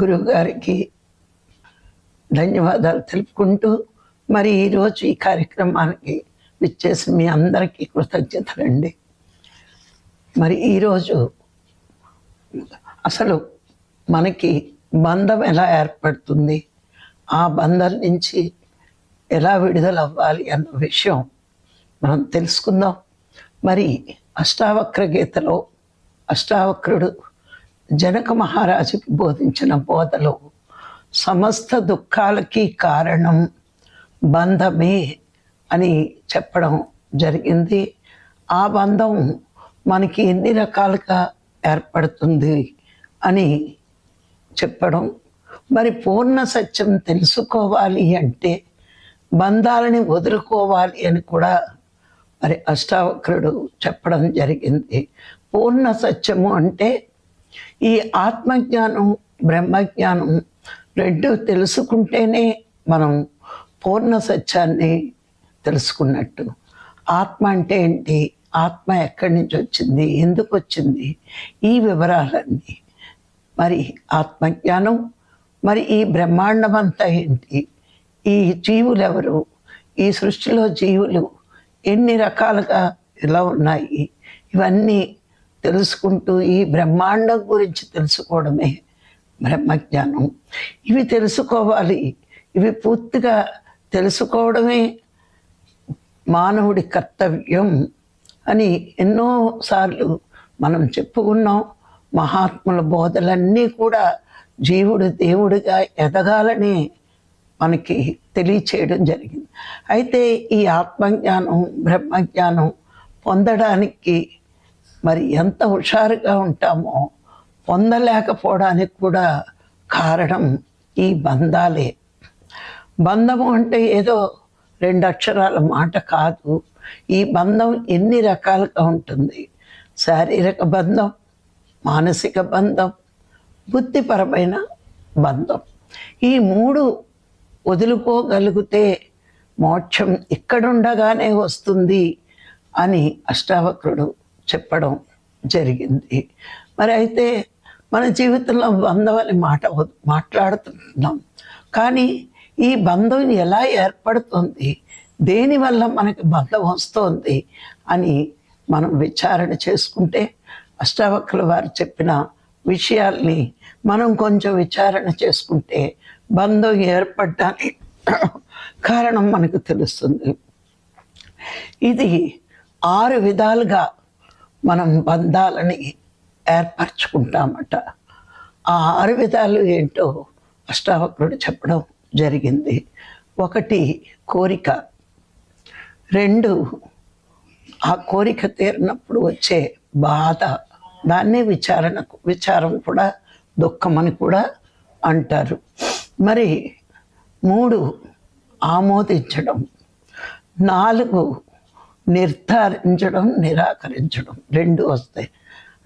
గురువు గారికి ధన్యవాదాలు తెలుపుకుంటూ మరి ఈరోజు ఈ కార్యక్రమానికి విచ్చేసి మీ అందరికీ కృతజ్ఞతలండి. మరి ఈరోజు అసలు మనకి బంధం ఎలా ఏర్పడుతుంది? ఆ బంధం నుంచి ఎలా విడుదల అవ్వాలి అన్న విషయం మనం తెలుసుకుందాం. మరి అష్టావక్ర గీతలో అష్టావక్రుడు జనక మహారాజుకి బోధించిన బోధలో సమస్త దుఃఖాలకి కారణం బంధమే అని చెప్పడం జరిగింది. ఆ బంధం మనకి ఎన్ని రకాలుగా ఏర్పడుతుంది అని చెప్పడం. మరి పూర్ణ సత్యం తెలుసుకోవాలి అంటే బంధాలని వదులుకోవాలి అని కూడా మరి అష్టావక్రుడు చెప్పడం జరిగింది. పూర్ణ సత్యము అంటే ఈ ఆత్మజ్ఞానం బ్రహ్మజ్ఞానం రెండు తెలుసుకుంటేనే మనం పూర్ణ సత్యాన్ని తెలుసుకున్నట్టు. ఆత్మ అంటే ఏంటి? ఆత్మ ఎక్కడి నుంచి వచ్చింది? ఎందుకు వచ్చింది? ఈ వివరాలన్నీ. మరి ఆత్మజ్ఞానం మరి ఈ బ్రహ్మాండం అంతా ఏంటి? ఈ జీవులు ఎవరు ఈ సృష్టిలో జీవులు ఎన్ని రకాలుగా ఎలా ఉన్నాయి? ఇవన్నీ తెలుసుకుంటూ ఈ బ్రహ్మాండం గురించి తెలుసుకోవడమే బ్రహ్మజ్ఞానం. ఇవి తెలుసుకోవాలి. ఇవి పూర్తిగా తెలుసుకోవడమే మానవుడి కర్తవ్యం అని ఎన్నోసార్లు మనం చెప్పుకున్నాం. మహాత్ముల బోధలన్నీ కూడా జీవుడు దేవుడిగా ఎదగాలని మనకి తెలియచేయడం జరిగింది. అయితే ఈ ఆత్మజ్ఞానం బ్రహ్మజ్ఞానం పొందడానికి మరి ఎంత హుషారుగా ఉంటామో పొందలేకపోవడానికి కూడా కారణం ఈ బంధాలే. బంధము అంటే ఏదో రెండు అక్షరాల మాట కాదు. ఈ బంధం ఎన్ని రకాలుగా ఉంటుంది? శారీరక బంధం మానసిక బంధం బుద్ధిపరమైన బంధం. ఈ మూడు వదులుకోగలిగితే మోక్షం ఇక్కడుండగానే వస్తుంది అని అష్టావక్రుడు చెప్పడం జరిగింది. మరి అయితే మన జీవితంలో బంధం మాట మాట్లాడుతున్నాం. కానీ ఈ బంధం ఎలా ఏర్పడుతుంది? దేనివల్ల మనకి బంధం వస్తుంది అని మనం విచారణ చేసుకుంటే అష్టావక్రుల వారు చెప్పిన విషయాల్ని మనం కొంచెం విచారణ చేసుకుంటే బంధం ఏర్పడడానికి కారణం మనకు తెలుస్తుంది. ఇది ఆరు విధాలుగా మనం బంధాలని ఏర్పరచుకుంటామట. ఆ ఆరు విధాలు ఏంటో అష్టావక్రుడు చెప్పడం జరిగింది. ఒకటి కోరిక. రెండు ఆ కోరిక తీరినప్పుడు వచ్చే బాధ. దాన్నే విచారణకు విచారం కూడా దుఃఖం అని కూడా అంటారు. మరి మూడు ఆమోదించడం. నాలుగు నిర్ధారించడం నిరాకరించడం రెండు వస్తాయి.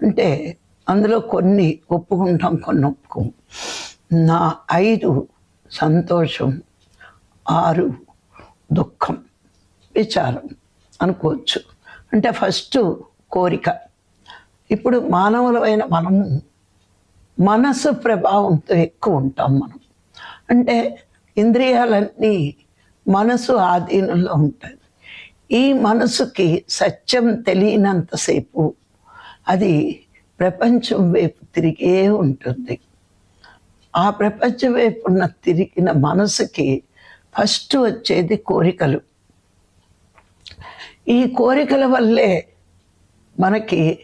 అంటే అందులో కొన్ని ఒప్పుకుంటాం కొన్ని ఒప్పుకోం. నా ఐదు సంతోషం ఆరు దుఃఖం విచారం అనుకోవచ్చు. అంటే ఫస్ట్ కోరిక. ఇప్పుడు మానవులమైన మనము మనసు ప్రభావంతో ఎక్కువ ఉంటాం మనం. అంటే ఇంద్రియాలన్నీ మనసు ఆధీనంలో ఉంటాయి. ఈ మనసుకి సత్యం తెలియనంతసేపు అది ప్రపంచం వైపు తిరిగే ఉంటుంది. ఆ ప్రపంచం వైపు ఉన్న తిరిగిన మనసుకి ఫస్ట్ వచ్చేది కోరికలు. ఈ కోరికల వల్లే మనకి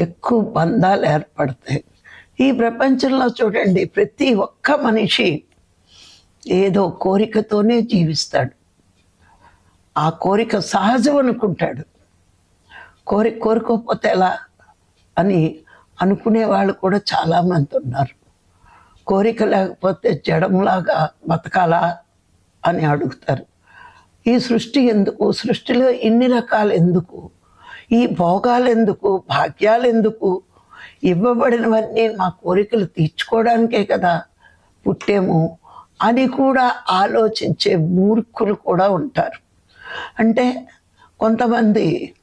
ఎక్కువ బంధాలు ఏర్పడతాయి. ఈ ప్రపంచంలో చూడండి ప్రతి ఒక్క మనిషి ఏదో కోరికతోనే జీవిస్తాడు. ఆ కోరిక సహజం అనుకుంటాడు కోరిక కోరుకోకపోతే ఎలా అని అనుకునే వాళ్ళు కూడా చాలామంది ఉన్నారు. కోరిక లేకపోతే జడంలాగా బతకాలా అని అడుగుతారు. ఈ సృష్టి ఎందుకు? సృష్టిలో ఇన్ని రకాలు ఎందుకు? ఈ భోగాలు ఎందుకు భాగ్యాలు ఎందుకు ఇవ్వబడినవన్నీ మా కోరికలు తీర్చుకోవడానికే కదా పుట్టేము అని కూడా ఆలోచించే మూర్ఖులు కూడా ఉంటారు. అంటే కొంతమంది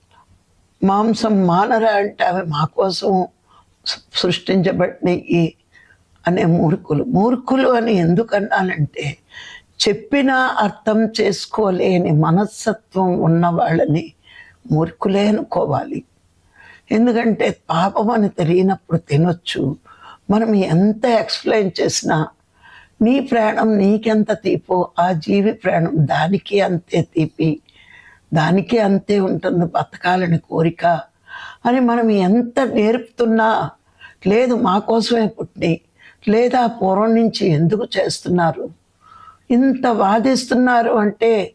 మాంసం మానరా అంటే అవి మా కోసం సృష్టించబడినవి అనే మూర్ఖులు. మూర్ఖులు అని ఎందుకు అన్నానంటే చెప్పినా అర్థం చేసుకోలేని మనస్తత్వం ఉన్న వాళ్ళని మూర్ఖులే అనుకోవాలి. ఎందుకంటే పాపం అని తెలియనప్పుడు తినొచ్చు. మనం ఎంత ఎక్స్ప్లెయిన్ చేసినా నీ ప్రాణం నీకెంత తీపో ఆ జీవి ప్రాణం దానికి అంతే తీపి దానికి అంతే ఉంటుంది బతకాలని కోరిక. అని మనం ఎంత నేర్పుతున్నా లేదు మా కోసమే పుట్టి లేదా పూర్వం నుంచి ఎందుకు చేస్తున్నారు? ఇంత వాదిస్తున్నారు అంటే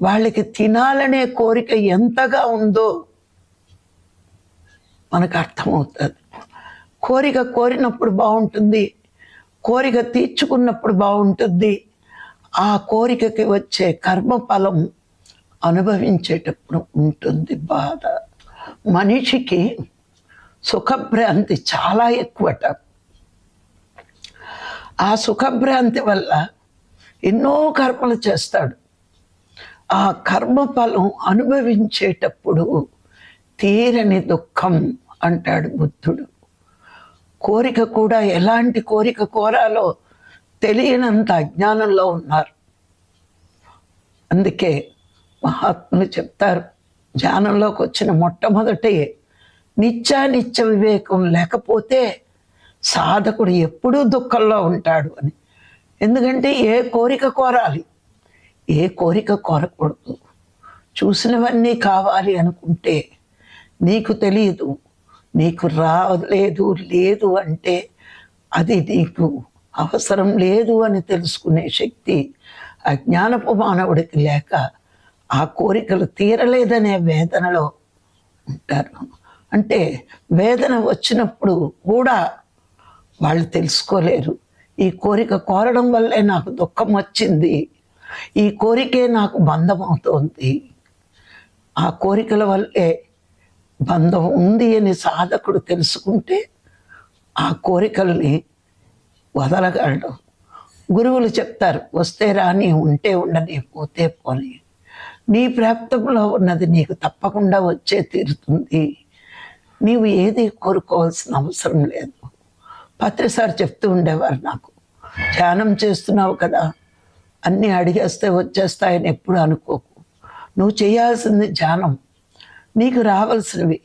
వాళ్ళకి తినాలనే కోరిక ఎంతగా ఉందో మనకు అర్థమవుతుంది. కోరిక కోరినప్పుడు బాగుంటుంది కోరిక తీర్చుకున్నప్పుడు బాగుంటుంది. ఆ కోరికకి వచ్చే కర్మఫలం అనుభవించేటప్పుడు ఉంటుంది బాధ. మనిషికి సుఖభ్రాంతి చాలా ఎక్కువట. ఆ సుఖభ్రాంతి వల్ల ఎన్నో కర్మలు చేస్తాడు. ఆ కర్మఫలం అనుభవించేటప్పుడు తీరని దుఃఖం అంటాడు బుద్ధుడు. కోరిక కూడా ఎలాంటి కోరిక కోరాలో తెలియనంత అజ్ఞానంలో ఉన్నారు. అందుకే మహాత్ములు చెప్తారు ధ్యానంలోకి వచ్చిన మొట్టమొదటి నిత్యానిత్య వివేకం లేకపోతే సాధకుడు ఎప్పుడూ దుఃఖంలో ఉంటాడు అని. ఎందుకంటే ఏ కోరిక కోరాలి? ఏ కోరిక కోరకూడదు. చూసినవన్నీ కావాలి అనుకుంటే నీకు తెలియదు. నీకు రాలేదు లేదు అంటే అది నీకు అవసరం లేదు అని తెలుసుకునే శక్తి అజ్ఞానపు మానవుడికి లేక ఆ కోరికలు తీరలేదనే వేదనలో ఉంటారు. అంటే వేదన వచ్చినప్పుడు కూడా వాళ్ళు తెలుసుకోలేరు. ఈ కోరిక కోరడం వల్లే నాకు దుఃఖం వచ్చింది. ఈ కోరికే నాకు బంధం అవుతోంది. ఆ కోరికల వల్లే బంధం ఉంది అని సాధకుడు తెలుసుకుంటే ఆ కోరికల్ని వదలగలడు. గురువులు చెప్తారు వస్తే రాని ఉంటే ఉండని పోతే పోని. నీ ప్రాప్తంలో ఉన్నది నీకు తప్పకుండా వచ్చే తీరుతుంది. నీవు ఏది కోరుకోవాల్సిన అవసరం లేదు. పత్రిసారి చెప్తూ ఉండేవారు నాకు ధ్యానం చేస్తున్నావు కదా అన్నీ అడిగేస్తే వచ్చేస్తాయని ఎప్పుడు అనుకోకు. నువ్వు చేయాల్సింది ధ్యానం. నీకు రావాల్సినవి.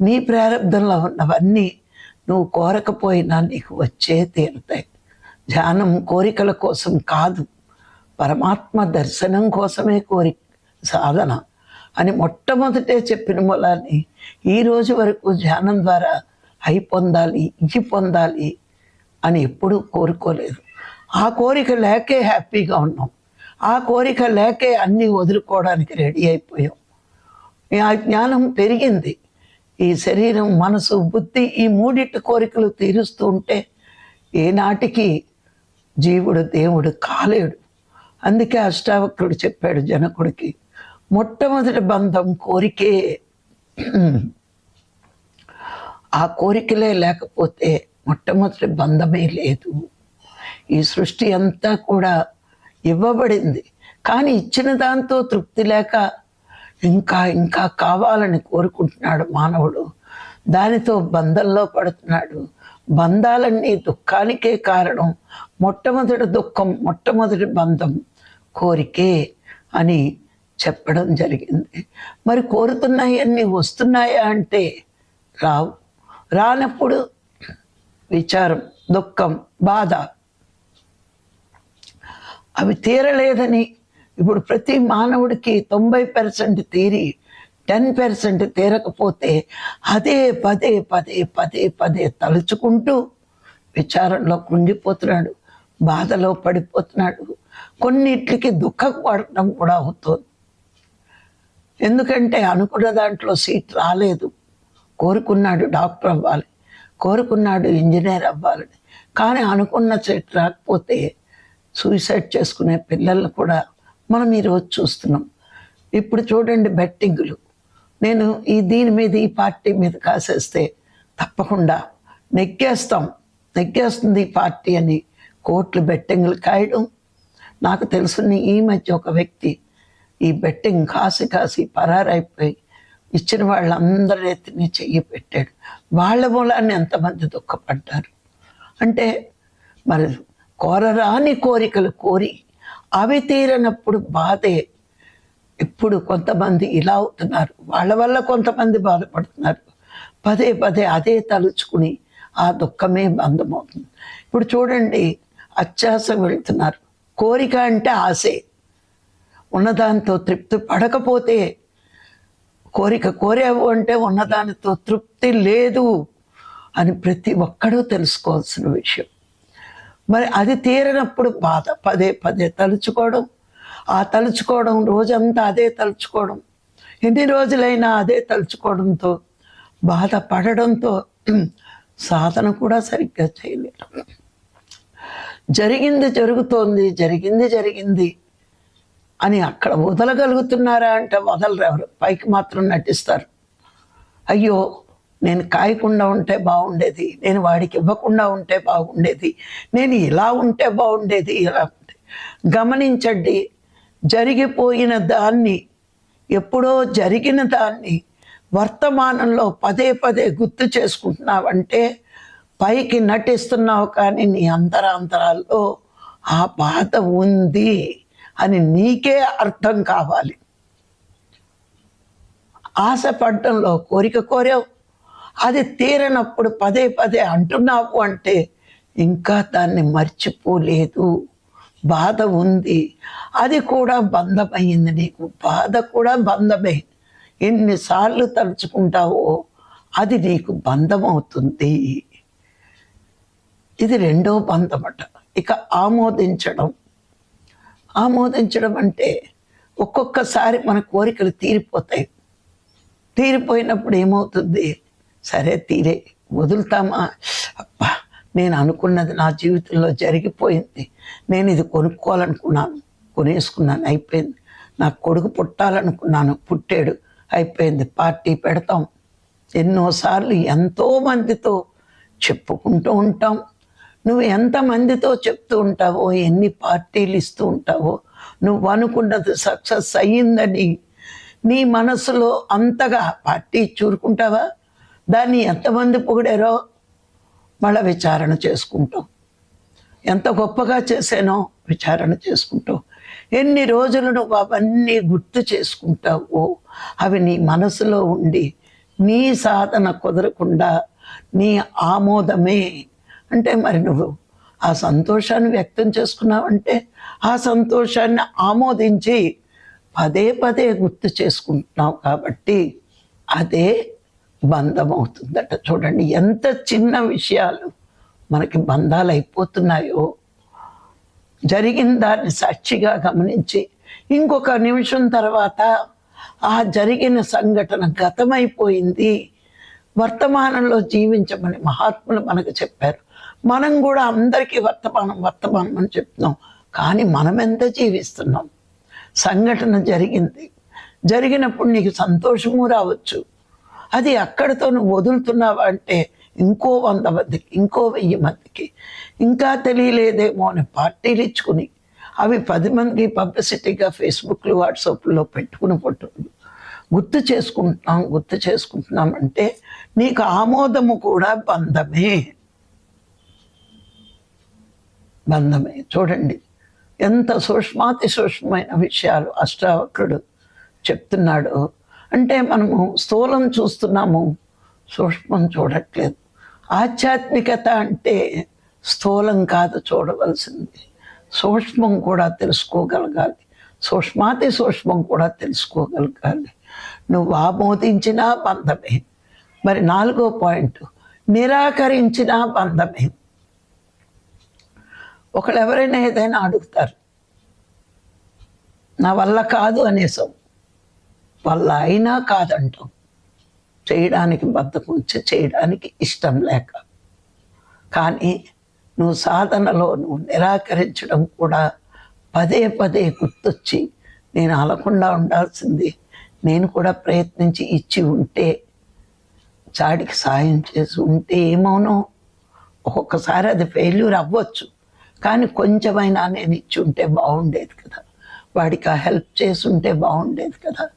నీ ప్రారంభంలో ఉన్నవన్నీ నువ్వు కోరకపోయినా నీకు వచ్చే తీరుతాయి. ధ్యానం కోరికల కోసం కాదు. పరమాత్మ దర్శనం కోసమే కోరి సాధన అని మొట్టమొదటే చెప్పిన మూలాన్ని ఈ రోజు వరకు ధ్యానం ద్వారా అయి పొందాలి ఇవి పొందాలి అని ఎప్పుడూ కోరుకోలేదు. ఆ కోరిక లేకే హ్యాపీగా ఉన్నాం. ఆ కోరిక లేకే అన్నీ వదులుకోవడానికి రెడీ అయిపోయాం. ఆ జ్ఞానం పెరిగింది. ఈ శరీరం మనసు బుద్ధి ఈ మూడిటి కోరికలు తీరుస్తూ ఉంటే ఏనాటికి జీవుడు దేవుడు కాలేడు. అందుకే అష్టావక్రుడు చెప్పాడు జనకుడికి మొట్టమొదటి బంధం కోరికే. ఆ కోరికలే లేకపోతే మొట్టమొదటి బంధమే లేదు. ఈ సృష్టి అంతా కూడా ఇవ్వబడింది. కానీ ఇచ్చిన దాంతో తృప్తి లేక ఇంకా ఇంకా కావాలని కోరుకుంటున్నాడు మానవుడు. దానితో బంధంలో పడుతున్నాడు. బంధాలన్నీ దుఃఖానికే కారణం. మొట్టమొదటి దుఃఖం మొట్టమొదటి బంధం కోరికే అని చెప్పడం జరిగింది. మరి కోరుతున్నాయన్నీ వస్తున్నాయా అంటే రావు. రానప్పుడు విచారం దుఃఖం బాధ అవి తీరలేదని ఇప్పుడు ప్రతి మానవుడికి తొంభై పర్సెంట్ తీరి టెన్ పర్సెంట్ తీరకపోతే అదే పదే పదే పదే పదే తలుచుకుంటూ విచారంలో కుంగిపోతున్నాడు బాధలో పడిపోతున్నాడు. కొన్నిట్లకి దుఃఖపడటం కూడా అవుతుంది. ఎందుకంటే అనుకున్న దాంట్లో సీట్ రాలేదు. కోరుకున్నాడు డాక్టర్ అవ్వాలి కోరుకున్నాడు ఇంజనీర్ అవ్వాలని కానీ అనుకున్న సీట్ రాకపోతే సూసైడ్ చేసుకునే పిల్లల్ని కూడా మనం ఈరోజు చూస్తున్నాం. ఇప్పుడు చూడండి బెట్టింగులు. నేను ఈ దీని మీద ఈ పార్టీ మీద కాసేస్తే తప్పకుండా నెగ్గేస్తాం. నెగ్గేస్తుంది ఈ పార్టీ అని కోట్లు బెట్టింగులు కాయడం. నాకు తెలుసుని ఈ మధ్య ఒక వ్యక్తి ఈ బెట్టింగ్ కాసి కాసి పరారైపోయి ఇచ్చిన వాళ్ళందరి ఎత్తిని చెయ్యి పెట్టాడు. వాళ్ళ మూలాన్ని ఎంతమంది దుఃఖపడ్డారు? అంటే మరి కోరరాని కోరికలు కోరి అవి తీరనప్పుడు బాధే. ఇప్పుడు కొంతమంది ఇలా అవుతున్నారు. వాళ్ళ వల్ల కొంతమంది బాధపడుతున్నారు. పదే పదే అదే తలుచుకుని ఆ దుఃఖమే బంధమవుతుంది. ఇప్పుడు చూడండి అత్యాసం వెళ్తున్నారు. కోరిక అంటే ఆశే. ఉన్నదానితో తృప్తి పడకపోతే కోరిక కోరావు అంటే ఉన్నదానితో తృప్తి లేదు అని ప్రతి ఒక్కడూ తెలుసుకోవాల్సిన విషయం. మరి అది తీరినప్పుడు బాధ. పదే పదే తలుచుకోవడం. ఆ తలుచుకోవడం రోజంతా అదే తలుచుకోవడం. ఎన్ని రోజులైనా అదే తలుచుకోవడంతో బాధపడడంతో సాధన కూడా సరిగ్గా చేయలేరు. జరిగింది జరుగుతోంది జరిగింది జరిగింది అని అక్కడ వదలగలుగుతున్నారా అంటే వదలరు ఎవరు. పైకి మాత్రం నటిస్తారు. అయ్యో నేను కాయకుండా ఉంటే బాగుండేది నేను వాడికి ఇవ్వకుండా ఉంటే బాగుండేది నేను ఇలా ఉంటే బాగుండేది ఇలా ఉంటే. గమనించండి జరిగిపోయిన దాన్ని ఎప్పుడో జరిగిన దాన్ని వర్తమానంలో పదే పదే గుర్తు చేసుకుంటున్నావంటే పైకి నటిస్తున్నావు కానీ నీ అంతరాంతరాల్లో ఆ బాధ ఉంది అని నీకే అర్థం కావాలి. ఆశపడటంలో కోరిక కోరావు. అది తీరనప్పుడు పదే పదే అంటున్నావు అంటే ఇంకా దాన్ని మర్చిపోలేదు. బాధ ఉంది. అది కూడా బంధమైంది నీకు. బాధ కూడా బంధమే. ఎన్నిసార్లు తలుచుకుంటావో అది నీకు బంధం అవుతుంది ఇది రెండో బంధమట. ఇక ఆమోదించడం. ఆమోదించడం అంటే ఒక్కొక్కసారి మన కోరికలు తీరిపోతాయి. తీరిపోయినప్పుడు ఏమవుతుంది? సరే తీరే వదులుతామా? అబ్బా నేను అనుకున్నది నా జీవితంలో జరిగిపోయింది. నేను ఇది కొనుక్కోవాలనుకున్నాను కొనేసుకున్నాను అయిపోయింది. నా కొడుకు పుట్టాలనుకున్నాను పుట్టాడు అయిపోయింది. పార్టీ పెడతాం. ఎన్నోసార్లు ఎంతోమందితో చెప్పుకుంటూ ఉంటాం. నువ్వు ఎంతమందితో చెప్తూ ఉంటావో ఎన్ని పార్టీలు ఇస్తూ ఉంటావో నువ్వు అనుకున్నది సక్సెస్ అయ్యిందని నీ మనసులో అంతగా పార్టీ చూరుకుంటావా? దాన్ని ఎంతమంది పొగిడారో మళ్ళీ విచారణ చేసుకుంటాం. ఎంత గొప్పగా చేశానో విచారణ చేసుకుంటావు ఎన్ని రోజులు నువ్వు అవన్నీ గుర్తు చేసుకుంటావో అవి నీ మనసులో ఉండి నీ సాధన కుదరకుండా నీ ఆమోదమే. అంటే మరి నువ్వు ఆ సంతోషాన్ని వ్యక్తం చేసుకున్నావంటే ఆ సంతోషాన్ని ఆమోదించి పదే పదే గుర్తు చేసుకుంటున్నావు కాబట్టి అదే బంధం అవుతుందట చూడండి ఎంత చిన్న విషయాలు మనకి బంధాలు అయిపోతున్నాయో జరిగిన దాన్ని సాక్షిగా గమనించి ఇంకొక నిమిషం తర్వాత ఆ జరిగిన సంఘటన గతమైపోయింది. వర్తమానంలో జీవించమని మహాత్ములు మనకు చెప్పారు. మనం కూడా అందరికీ వర్తమానం వర్తమానం అని చెప్తున్నాం. కానీ మనం ఎంత జీవిస్తున్నాం? సంఘటన జరిగింది. జరిగినప్పుడు నీకు సంతోషము రావచ్చు. అది అక్కడితో నువ్వు వదులుతున్నావా అంటే ఇంకో వంద మందికి ఇంకో వెయ్యి మందికి. ఇంకా తెలియలేదేమో అని పార్టీలు ఇచ్చుకుని అవి పది మందికి పబ్లిసిటీగా ఫేస్బుక్లు వాట్సాప్లో పెట్టుకుని ఫోటోలు. గుర్తు చేసుకుంటున్నాం గుర్తు చేసుకుంటున్నాం అంటే నీకు ఆమోదము కూడా బంధమే. బంధమే. చూడండి ఎంత సూక్ష్మాతి సూక్ష్మమైన విషయాలు అష్టావక్రుడు చెప్తున్నాడు అంటే మనము స్థూలం చూస్తున్నాము సూక్ష్మం చూడట్లేదు. ఆధ్యాత్మికత అంటే స్థూలం కాదు చూడవలసింది. సూక్ష్మం కూడా తెలుసుకోగలగాలి. సూక్ష్మాతి సూక్ష్మం కూడా తెలుసుకోగలగాలి. నువ్వు ఆమోదించినా బంధమే. మరి నాలుగో పాయింట్ నిరాకరించిన బంధమే. ఒకళ్ళు ఎవరైనా ఏదైనా అడుగుతారు నా వల్ల కాదు అనేసాం వాళ్ళ అయినా కాదంటాం చేయడానికి బద్ధకం వచ్చి చేయడానికి ఇష్టం లేక. కానీ నువ్వు సాధనలో నువ్వు నిరాకరించడం కూడా పదే పదే గుర్తొచ్చి నేను అలకుండా ఉండాల్సింది నేను కూడా ప్రయత్నించి ఇచ్చి ఉంటే చాడికి సాయం చేసి ఉంటే ఏమోనో. ఒక్కొక్కసారి అది ఫెయిల్యూర్ అవ్వచ్చు. కానీ కొంచెమైనా నేను ఇచ్చి ఉంటే బాగుండేది కదా. వాడికి ఆ హెల్ప్ చేసి ఉంటే బాగుండేది కదా.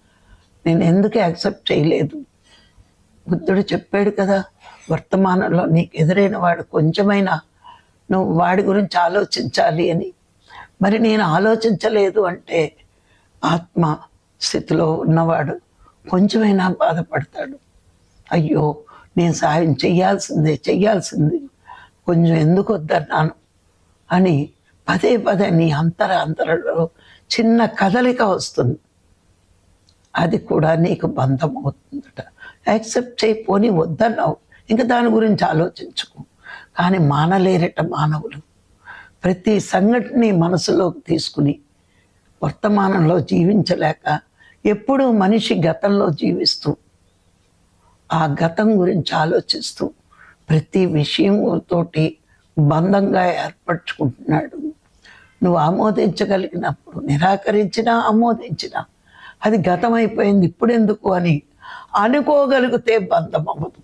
నేను ఎందుకు యాక్సెప్ట్ చేయలేదు. బుద్ధుడు చెప్పాడు కదా వర్తమానంలో నీకు ఎదురైన వాడు కొంచెమైనా నువ్వు వాడి గురించి ఆలోచించాలి అని. మరి నేను ఆలోచించలేదు అంటే ఆత్మ స్థితిలో ఉన్నవాడు కొంచెమైనా బాధపడతాడు. అయ్యో నేను సాయం చెయ్యాల్సిందే చెయ్యాల్సింది. కొంచెం ఎందుకు వద్దన్నాను అని పదే పదే నీ అంతర అంతరలో చిన్న కదలిక వస్తుంది. అది కూడా నీకు బంధం అవుతుందట యాక్సెప్ట్ చేయపోని వద్దన్నావు. ఇంకా దాని గురించి ఆలోచించుకో. కానీ మానలేరట మానవులు. ప్రతి సంఘటనని మనసులోకి తీసుకుని వర్తమానంలో జీవించలేక ఎప్పుడూ మనిషి గతంలో జీవిస్తూ ఆ గతం గురించి ఆలోచిస్తూ ప్రతి విషయంతోటి బంధంగా ఏర్పరచుకుంటున్నాడు. నువ్వు ఆమోదించగలిగినప్పుడు నిరాకరించినా ఆమోదించినా అది గతం అయిపోయింది ఇప్పుడెందుకు అని అనుకోగలిగితే బంధం అవ్వదు.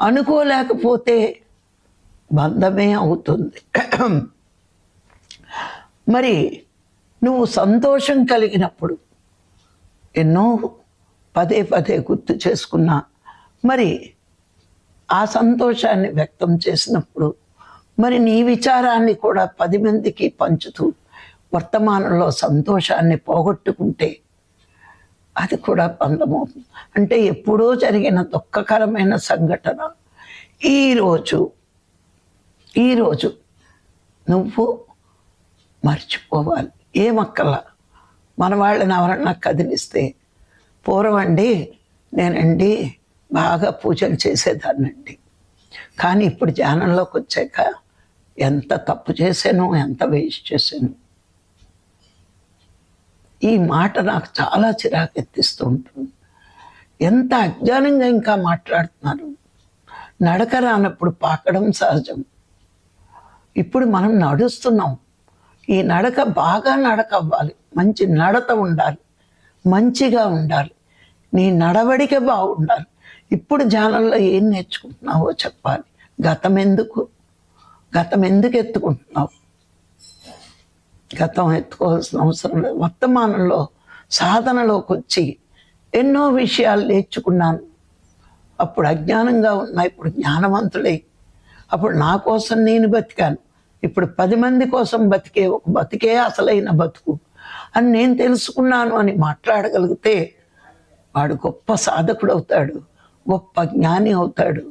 అనుకోలేకపోతే బంధమే అవుతుంది. మరి నువ్వు సంతోషం కలిగినప్పుడు ఎన్నో పదే పదే గుర్తు చేసుకున్నా మరి ఆ సంతోషాన్ని వ్యక్తం చేసినప్పుడు మరి నీ విచారాన్ని కూడా పది మందికి పంచుతూ వర్తమానంలో సంతోషాన్ని పోగొట్టుకుంటే అది కూడా బంధమవుతుంది అంటే ఎప్పుడో జరిగిన దుఃఖకరమైన సంఘటన. ఈరోజు ఈరోజు నువ్వు మర్చిపోవాలి. ఏమక్కల? మన వాళ్ళని ఎవరన్నా కదిలిస్తే పూర్వండి నేనండి బాగా పూజలు చేసేదాన్నండి. కానీ ఇప్పుడు ధ్యానంలోకి వచ్చాక ఎంత తప్పు చేశాను ఎంత వేస్ట్ చేశాను. ఈ మాట నాకు చాలా చిరాకెత్తిస్తూ ఉంటుంది. ఎంత అజ్ఞానంగా ఇంకా మాట్లాడుతున్నారు. నడక రానప్పుడు పాకడం సహజం. ఇప్పుడు మనం నడుస్తున్నాం. ఈ నడక బాగా నడక అవ్వాలి మంచి నడత ఉండాలి. మంచిగా ఉండాలి. నీ నడవడిక బాగుండాలి. ఇప్పుడు ధ్యానంలో ఏం నేర్చుకుంటున్నావో చెప్పాలి. గతం ఎందుకు గతం ఎందుకు ఎత్తుకుంటున్నావు? గతం ఎత్తుకోవాల్సిన అవసరం లేదు. వర్తమానంలో సాధనలోకి వచ్చి ఎన్నో విషయాలు నేర్చుకున్నాను. అప్పుడు అజ్ఞానంగా ఉన్నా ఇప్పుడు జ్ఞానవంతులై అప్పుడు నా కోసం నేను బతికాను. ఇప్పుడు పది మంది కోసం బతికే ఒక బతికే అసలైన బతుకు అని నేను తెలుసుకున్నాను అని మాట్లాడగలిగితే వాడు గొప్ప సాధకుడు అవుతాడు గొప్ప జ్ఞాని అవుతాడు.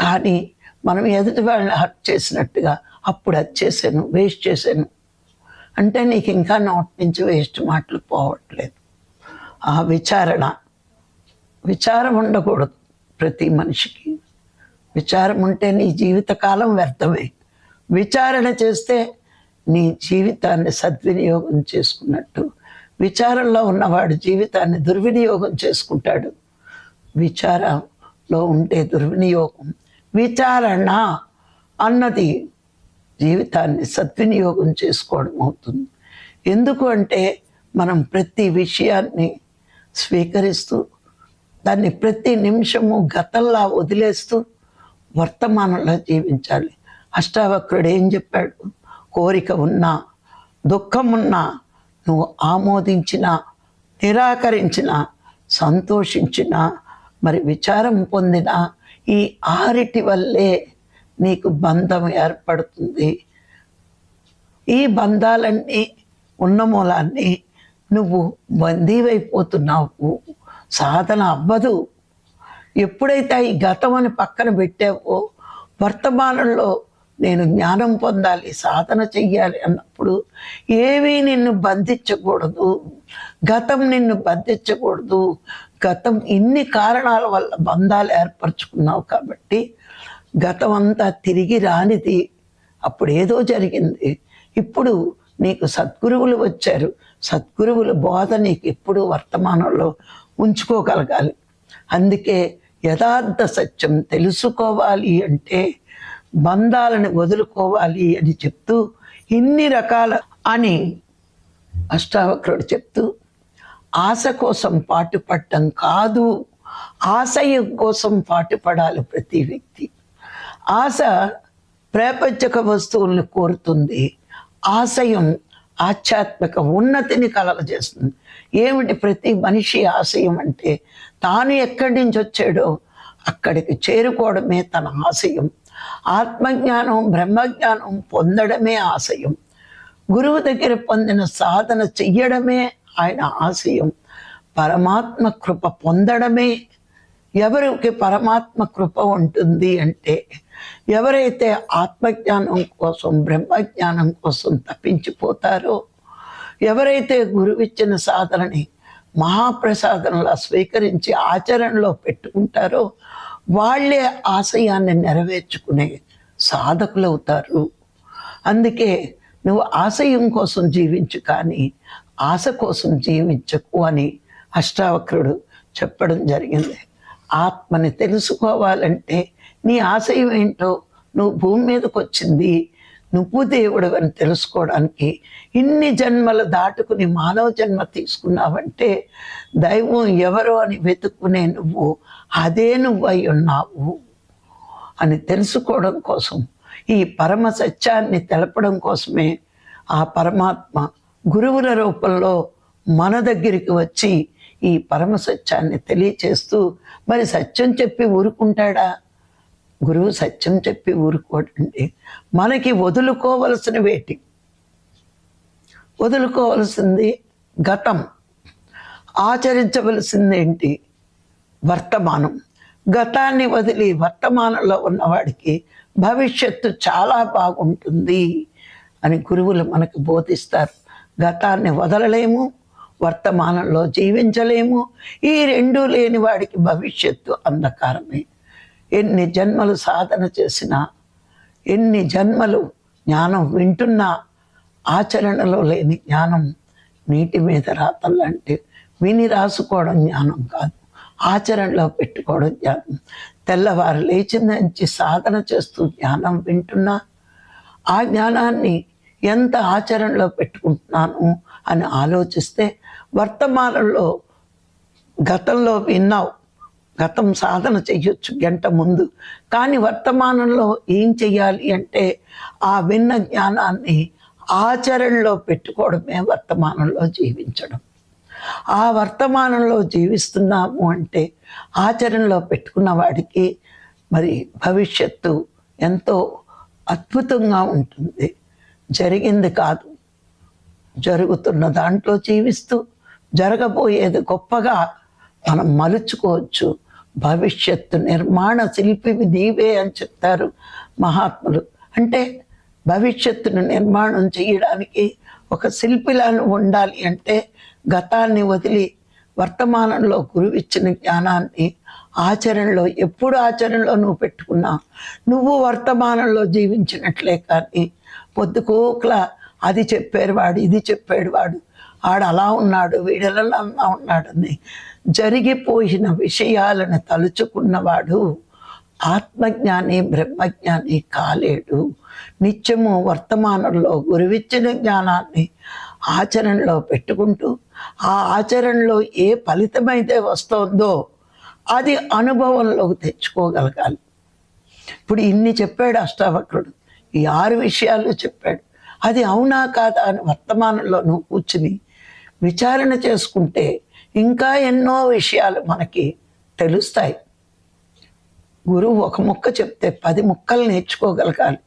కానీ మనం ఎదుటి వాళ్ళని హర్ట్ చేసినట్టుగా అప్పుడు అది చేశాను వేస్ట్ చేశాను. అంటే నీకు ఇంకా నోటి నుంచి వేస్ట్ మాటలు పోవట్లేదు. ఆ విచారణ విచారం ఉండకూడదు ప్రతి మనిషికి. విచారం ఉంటే నీ జీవితకాలం వ్యర్థమే. విచారణ చేస్తే నీ జీవితాన్ని సద్వినియోగం చేసుకున్నట్టు. విచారంలో ఉన్నవాడు జీవితాన్ని దుర్వినియోగం చేసుకుంటాడు. విచారంలో ఉంటే దుర్వినియోగం. విచారణ అన్నది జీవితాన్ని సద్వినియోగం చేసుకోవడం అవుతుంది. ఎందుకు అంటే మనం ప్రతి విషయాన్ని స్వీకరిస్తూ దాన్ని ప్రతి నిమిషము గతంలా వదిలేస్తూ వర్తమానంలో జీవించాలి. అష్టావక్రుడు ఏం చెప్పాడు? కోరిక ఉన్నా దుఃఖం ఉన్నా నువ్వు ఆమోదించిన నిరాకరించిన సంతోషించిన మరి విచారం పొందిన ఈ ఆరిటి వల్లే నీకు బంధం ఏర్పడుతుంది. ఈ బంధాలన్నీ ఉన్న మూలాన్ని నువ్వు బందీవైపోతున్నావు. సాధన అవ్వదు. ఎప్పుడైతే ఈ గతం అని పక్కన పెట్టావో వర్తమానంలో నేను జ్ఞానం పొందాలి సాధన చెయ్యాలి అన్నప్పుడు ఏమీ నిన్ను బంధించకూడదు. గతం నిన్ను బంధించకూడదు. గతం ఇన్ని కారణాల వల్ల బంధాలు ఏర్పరచుకున్నావు కాబట్టి గతం అంతా తిరిగి రానిది. అప్పుడు ఏదో జరిగింది. ఇప్పుడు నీకు సద్గురువులు వచ్చారు. సద్గురువుల బోధ నీకు ఎప్పుడు వర్తమానంలో ఉంచుకోగలగాలి. అందుకే యథార్థ సత్యం తెలుసుకోవాలి అంటే బంధాలను వదులుకోవాలి అని చెప్తూ ఇన్ని రకాల అని అష్టావక్రుడు చెప్తూ ఆశ కోసం పాటుపడటం కాదు. ఆశయం కోసం పాటుపడాలి ప్రతి వ్యక్తి. ఆశ ప్రాపంచక వస్తువుల్ని కోరుతుంది. ఆశయం ఆధ్యాత్మిక ఉన్నతిని కలగజేస్తుంది. ఏమిటి ప్రతి మనిషి ఆశయం అంటే తాను ఎక్కడి నుంచి వచ్చాడో అక్కడికి చేరుకోవడమే తన ఆశయం. ఆత్మజ్ఞానం బ్రహ్మజ్ఞానం పొందడమే ఆశయం. గురువు దగ్గర పొందిన సాధన చెయ్యడమే ఆయన ఆశయం. పరమాత్మ కృప పొందడమే. ఎవరికి పరమాత్మ కృప ఉంటుంది అంటే ఎవరైతే ఆత్మజ్ఞానం కోసం బ్రహ్మజ్ఞానం కోసం తప్పించిపోతారో ఎవరైతే గురువిచ్చిన సాధనని మహాప్రసాదంలా స్వీకరించి ఆచరణలో పెట్టుకుంటారో వాళ్ళే ఆశయాన్ని నెరవేర్చుకునే సాధకులవుతారు. అందుకే నువ్వు ఆశయం కోసం జీవించు కానీ ఆశ కోసం జీవించకు అని అష్టావక్రుడు చెప్పడం జరిగింది. ఆత్మని తెలుసుకోవాలంటే నీ ఆశయం ఏంటో నువ్వు భూమి మీదకి వచ్చింది నువ్వు దేవుడు అని తెలుసుకోవడానికి ఇన్ని జన్మలు దాటుకుని మానవ జన్మ తీసుకున్నావంటే దైవం ఎవరు అని వెతుక్కునే నువ్వు అదే నువ్వు అయి ఉన్నావు అని తెలుసుకోవడం కోసం ఈ పరమ సత్యాన్ని తెలపడం కోసమే ఆ పరమాత్మ గురువుల రూపంలో మన దగ్గరికి వచ్చి ఈ పరమ సత్యాన్ని తెలియచేస్తూ మరి సత్యం చెప్పి ఊరుకుంటాడా? గురువు సత్యం చెప్పి ఊరుకోడండి. మనకి వదులుకోవలసిన వేటి. వదులుకోవలసింది గతం. ఆచరించవలసింది ఏంటి? వర్తమానం. గతాన్ని వదిలి వర్తమానంలో ఉన్నవాడికి భవిష్యత్తు చాలా బాగుంటుంది అని గురువులు మనకు బోధిస్తారు. గతాన్ని వదలలేము వర్తమానంలో జీవించలేము. ఈ రెండూ లేని వాడికి భవిష్యత్తు అంధకారమే. ఎన్ని జన్మలు సాధన చేసినా ఎన్ని జన్మలు జ్ఞానం వింటున్నా ఆచరణలో లేని జ్ఞానం నీటి మీద రాతల్లాంటి విని రాసుకోవడం జ్ఞానం కాదు. ఆచరణలో పెట్టుకోవడం జ్ఞానం. తెల్లవారు లేచిన నుంచి సాధన చేస్తూ జ్ఞానం వింటున్నా ఆ జ్ఞానాన్ని ఎంత ఆచరణలో పెట్టుకుంటున్నాను అని ఆలోచిస్తే వర్తమానంలో గతంలో విన్నావు గతం సాధన చేయొచ్చు గంట ముందు. కానీ వర్తమానంలో ఏం చెయ్యాలి అంటే ఆ విన్న జ్ఞానాన్ని ఆచరణలో పెట్టుకోవడమే వర్తమానంలో జీవించడం. ఆ వర్తమానంలో జీవిస్తున్నాము అంటే ఆచరణలో పెట్టుకున్న వాడికి మరి భవిష్యత్తు ఎంతో అద్భుతంగా ఉంటుంది. జరిగింది కాదు. జరుగుతున్న దాంట్లో జీవిస్తూ జరగబోయేది గొప్పగా మనం మలుచుకోవచ్చు. భవిష్యత్తు నిర్మాణ శిల్పివి నీవే అని చెప్తారు మహాత్ములు. అంటే భవిష్యత్తును నిర్మాణం చేయడానికి ఒక శిల్పిలాను ఉండాలి అంటే గతాన్ని వదిలి వర్తమానంలో గురువిచ్చిన జ్ఞానాన్ని ఆచరణలో ఎప్పుడు ఆచరణలో నువ్వు పెట్టుకున్నా నువ్వు వర్తమానంలో జీవించినట్లే కానీ పొద్దుకోకలా అది చెప్పారు వాడు ఇది చెప్పాడు వాడు ఆడ అలా ఉన్నాడు వీడలలో అలా ఉన్నాడని జరిగిపోయిన విషయాలను తలుచుకున్నవాడు ఆత్మజ్ఞాని బ్రహ్మజ్ఞాని కాలేడు. నిత్యము వర్తమానంలో గురువిచ్చిన జ్ఞానాన్ని ఆచరణలో పెట్టుకుంటూ ఆ ఆచరణలో ఏ ఫలితమైతే వస్తుందో అది అనుభవంలోకి తెచ్చుకోగలగాలి. ఇప్పుడు ఇన్ని చెప్పాడు అష్టావక్రుడు. ఈ ఆరు విషయాలు చెప్పాడు. అది అవునా కాదా అని వర్తమానంలో నువ్వు కూర్చుని విచారణ చేసుకుంటే ఇంకా ఎన్నో విషయాలు మనకి తెలుస్తాయి. గురువు ఒక ముక్క చెప్తే పది ముక్కలు నేర్చుకోగలగాలి.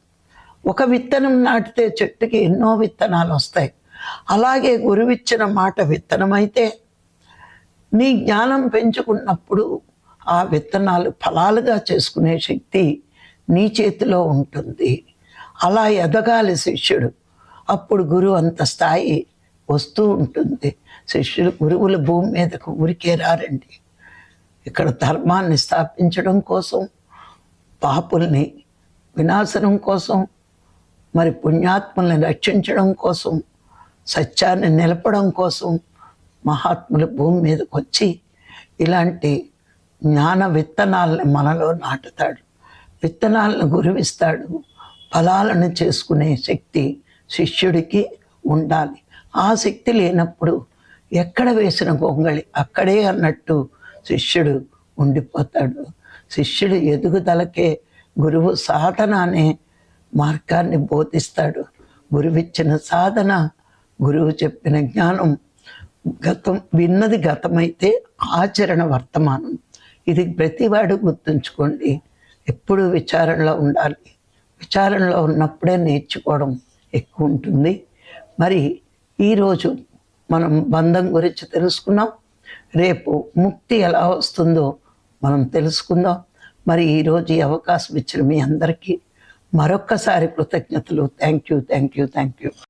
ఒక విత్తనం నాటితే చెట్టుకి ఎన్నో విత్తనాలు వస్తాయి. అలాగే గురువిచ్చిన మాట విత్తనమైతే నీ జ్ఞానం పెంచుకున్నప్పుడు ఆ విత్తనాలు ఫలాలుగా చేసుకునే శక్తి నీ చేతిలో ఉంటుంది. అలా ఎదగాలి శిష్యుడు. అప్పుడు గురువు అంత స్థాయి వస్తూ ఉంటుంది. శిష్యులు గురువుల భూమి మీదకు ఊరికే రారండి. ఇక్కడ ధర్మాన్ని స్థాపించడం కోసం పాపుల్ని వినాశనం కోసం మరి పుణ్యాత్ముల్ని రక్షించడం కోసం సత్యాన్ని నిలపడం కోసం మహాత్ములు భూమి మీదకి వచ్చి ఇలాంటి జ్ఞాన విత్తనాలని మనలో నాటుతాడు. విత్తనాలను గురువిస్తాడు. ఫలాలను చేసుకునే శక్తి శిష్యుడికి ఉండాలి. ఆ శక్తి లేనప్పుడు ఎక్కడ వేసిన గొంగళి అక్కడే అన్నట్టు శిష్యుడు ఉండిపోతాడు. శిష్యుడు ఎదుగుదలకే గురువు సాధన అనే మార్గాన్ని బోధిస్తాడు. గురువిచ్చిన సాధన గురువు చెప్పిన జ్ఞానం గతం విన్నది గతమైతే ఆచరణ వర్తమానం. ఇది ప్రతివాడు గుర్తుంచుకోండి. ఎప్పుడు విచారణలో ఉండాలి. విచారణలో ఉన్నప్పుడే నేర్చుకోవడం ఎక్కువ ఉంటుంది. మరి ఈరోజు మనం బంధం గురించి తెలుసుకున్నాం రేపు ముక్తి ఎలా వస్తుందో మనం తెలుసుకుందాం. మరి ఈరోజు ఈ అవకాశం ఇచ్చిన మీ అందరికీ మరొక్కసారి కృతజ్ఞతలు. Thank you thank you thank you.